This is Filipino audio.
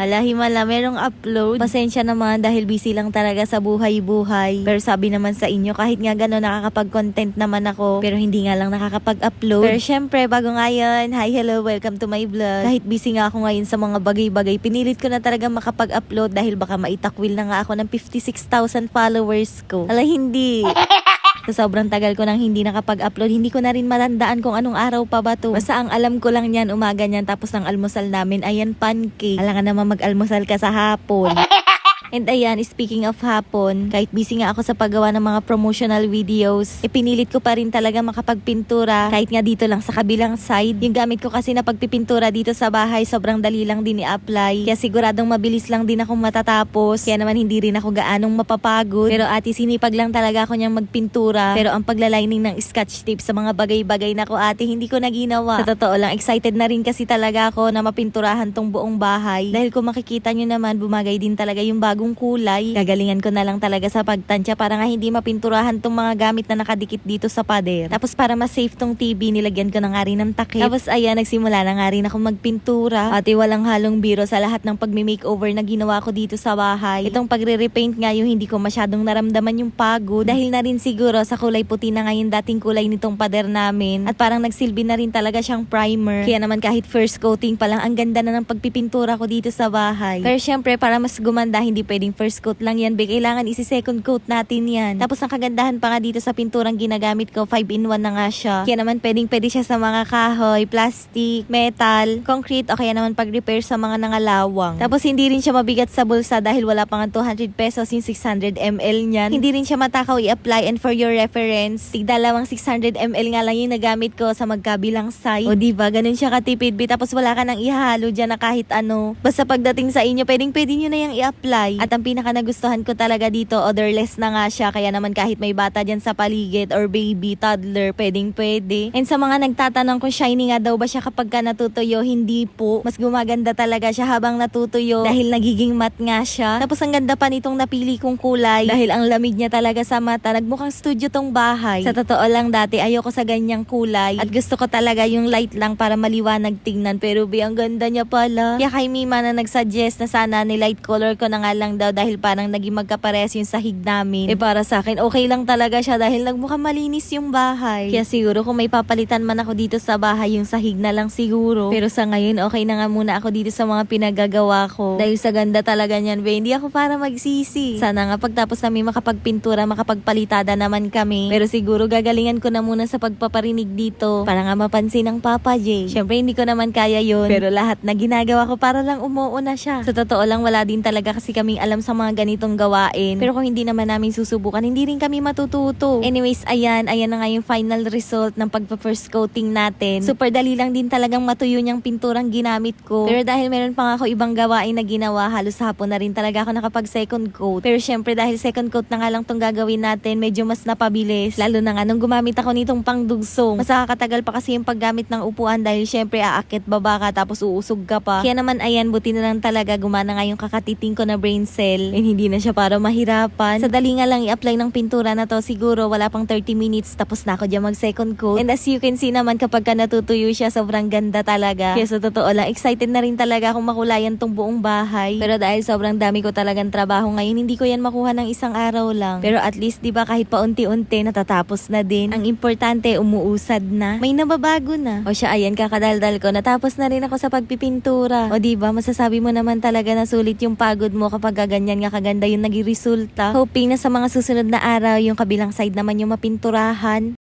Hala, himala, merong upload. Pasensya naman dahil busy lang talaga sa buhay-buhay. Pero sabi naman sa inyo, kahit nga gano'n nakakapag-content naman ako, pero hindi nga lang nakakapag-upload. Pero syempre, bago nga yun, hi, hello, welcome to my vlog. Kahit busy nga ako ngayon sa mga bagay-bagay, pinilit ko na talaga makapag-upload dahil baka maitakwil na nga ako ng 56,000 followers ko. Hala, hindi. Sa sobrang tagal ko nang hindi nakapag-upload, hindi ko na rin matandaan kung anong araw pa ba to. Basta ang alam ko lang yan, umaga niyan, tapos ang almusal namin, ayan, pancake. Alam ka naman mag-almusal ka sa hapon. And ayan, speaking of hapon, kahit busy nga ako sa paggawa ng mga promotional videos, ipinilit ko pa rin talaga makapagpintura kahit nga dito lang sa kabilang side. Yung gamit ko kasi na pagpipintura dito sa bahay, sobrang dali lang din i-apply. Kaya siguradong mabilis lang din ako matatapos. Kaya naman hindi rin ako gaanong mapapagod. Pero ate, sinipag lang talaga ako niyang magpintura. Pero ang paglalining ng scotch tape sa mga bagay-bagay na ko ate, hindi ko na ginawa. Sa totoo lang, excited na rin kasi talaga ako na mapinturahan tong buong bahay. Dahil kung makikita nyo naman, bumagay din talaga yung bagong kulay. Gagalingan ko na lang talaga sa pagtansya para nga hindi mapinturahan tong mga gamit na nakadikit dito sa pader. Tapos para mas safe tong TV, nilagyan ko na nga rin ng takip. Tapos ayan, nagsimula na nga rin ako magpintura. Ate, walang halong biro sa lahat ng pagmi-makeover na ginawa ko dito sa bahay. Itong pagre-repaint nga yung hindi ko masyadong naramdaman yung pagod. Dahil na rin siguro sa kulay puti na ngayon dating kulay nitong pader namin. At parang nagsilbi na rin talaga siyang primer. Kaya naman kahit first coating pa lang, ang ganda na ng pagpipintura ko dito sa bahay. Pero syempre, para mas gumanda, hindi pwedeng first coat lang yan, be. Kailangan isi-second coat natin yan. Tapos ang kagandahan pa nga dito sa pinturang ginagamit ko, 5-in-1 na nga siya. Kaya naman pwedeng pwede siya sa mga kahoy, plastic, metal, concrete, o kaya naman pag-repair sa mga nangalawang. Tapos hindi rin siya mabigat sa bulsa dahil wala pa nga 200 pesos yung 600 ml niyan. Hindi rin siya matakaw i-apply and for your reference, tigdalawang 600 ml nga lang yung nagamit ko sa magkabilang side. O diba, ganun siya katipid, be. Tapos wala ka nang ihahalo dyan na kahit ano. Basta pagdating sa inyo, pwedeng pwede nyo na yung i-apply. At ang pinaka nagustuhan ko talaga dito, odorless na nga siya. Kaya naman kahit may bata dyan sa paligid or baby, toddler, pwedeng pwede. And sa mga nagtatanong kung shiny nga daw ba siya kapag ka natutuyo, hindi po. Mas gumaganda talaga siya habang natutuyo dahil nagiging matte nga siya. Tapos ang ganda pa nitong napili kong kulay dahil ang lamig niya talaga sa mata. Nagmukhang studio tong bahay. Sa totoo lang dati, ayoko sa ganyang kulay. At gusto ko talaga yung light lang para maliwanag tingnan. Pero be, ang ganda niya pala. Kaya kay Mima na nagsuggest na sana ni light color ko na nga lang daw dahil parang naging magkapares yung sahig namin. Eh para sa akin, okay lang talaga siya dahil nagmukhang malinis yung bahay. Kaya siguro kung may papalitan man ako dito sa bahay, yung sahig na lang siguro. Pero sa ngayon, okay na nga muna ako dito sa mga pinagagawa ko. Dahil sa ganda talaga niyan, be, hindi ako para magsisi. Sana nga pagtapos namin makapagpintura, makapagpalitada naman kami. Pero siguro gagalingan ko na muna sa pagpaparinig dito para nga mapansin ng Papa J. Syempre hindi ko naman kaya yon Pero lahat na ginagawa ko para lang umuuna siya. Sa totoo lang, wala din talaga kasi kaming alam sa mga ganitong gawain. Pero kung hindi naman namin susubukan, hindi rin kami matututo. Anyways, ayan, ayan na nga yung final result ng pagpa-first coating natin. Super dali lang din talagang matuyo niyang pinturang ginamit ko. Pero dahil meron pa nga ako ibang gawain na ginawa, halos hapon na rin talaga ako nakapag second coat. Pero syempre dahil second coat na nga lang tong gagawin natin, medyo mas napabilis. Lalo na nga nung gumamit ako nitong pangdugsong. Mas nakakatagal pa kasi yung paggamit ng upuan dahil syempre aakit baba ka tapos uusog ka pa. Kaya naman ayan, buti na lang talaga gumana nga yung kakatiting ko na brain cell. And hindi na siya para mahirapan. Sa dali nga lang i-apply ng pintura na to, siguro wala pang 30 minutes tapos na ako dyan mag second coat. And as you can see naman kapag ka natutuyo siya, sobrang ganda talaga. Kaya sa totoo lang, excited na rin talaga akong makulayan tong buong bahay. Pero dahil sobrang dami ko talagang trabaho ngayon, hindi ko yan makuha ng isang araw lang. Pero at least, di ba, kahit paunti-unti, natatapos na din. Ang importante, umuusad na. May nababago na. O siya, ayan, kakadaldal ko. Natapos na rin ako sa pagpipintura. O di ba, masasabi mo naman talaga na sulit yung pagod mo kapag ganyan nga kaganda yung naging resulta. Hoping na sa mga susunod na araw, yung kabilang side naman yung mapinturahan.